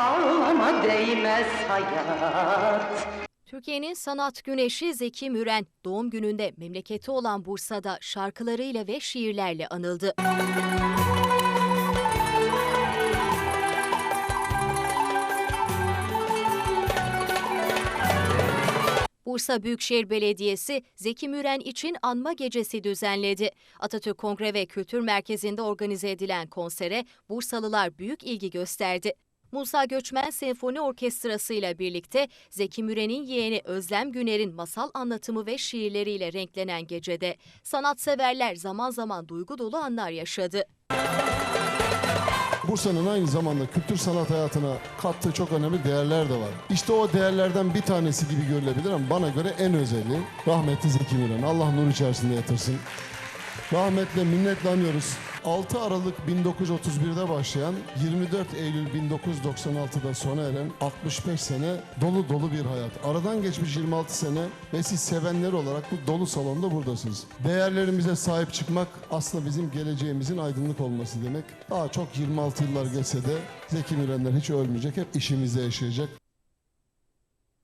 ağlama değmez hayat. Türkiye'nin sanat güneşi Zeki Müren doğum gününde memleketi olan Bursa'da şarkılarıyla ve şiirlerle anıldı. Bursa Büyükşehir Belediyesi Zeki Müren için anma gecesi düzenledi. Atatürk Kongre ve Kültür Merkezi'nde organize edilen konsere Bursalılar büyük ilgi gösterdi. Musa Göçmen Senfoni Orkestrası ile birlikte Zeki Müren'in yeğeni Özlem Güner'in masal anlatımı ve şiirleriyle renklenen gecede sanatseverler zaman zaman duygu dolu anlar yaşadı. Bursa'nın aynı zamanda kültür sanat hayatına kattığı çok önemli değerler de var. İşte o değerlerden bir tanesi gibi görülebilir ama bana göre en özeli rahmetli Zeki Müren. Allah nur içerisinde yatırsın. Rahmetle minnetle anıyoruz. 6 Aralık 1931'de başlayan 24 Eylül 1996'da sona eren 65 sene dolu dolu bir hayat. Aradan geçmiş 26 sene ve siz sevenler olarak bu dolu salonda buradasınız. Değerlerimize sahip çıkmak aslında bizim geleceğimizin aydınlık olması demek. Daha çok 26 yıllar geçse de Zeki Mürenler hiç ölmeyecek, hep işimizde yaşayacak.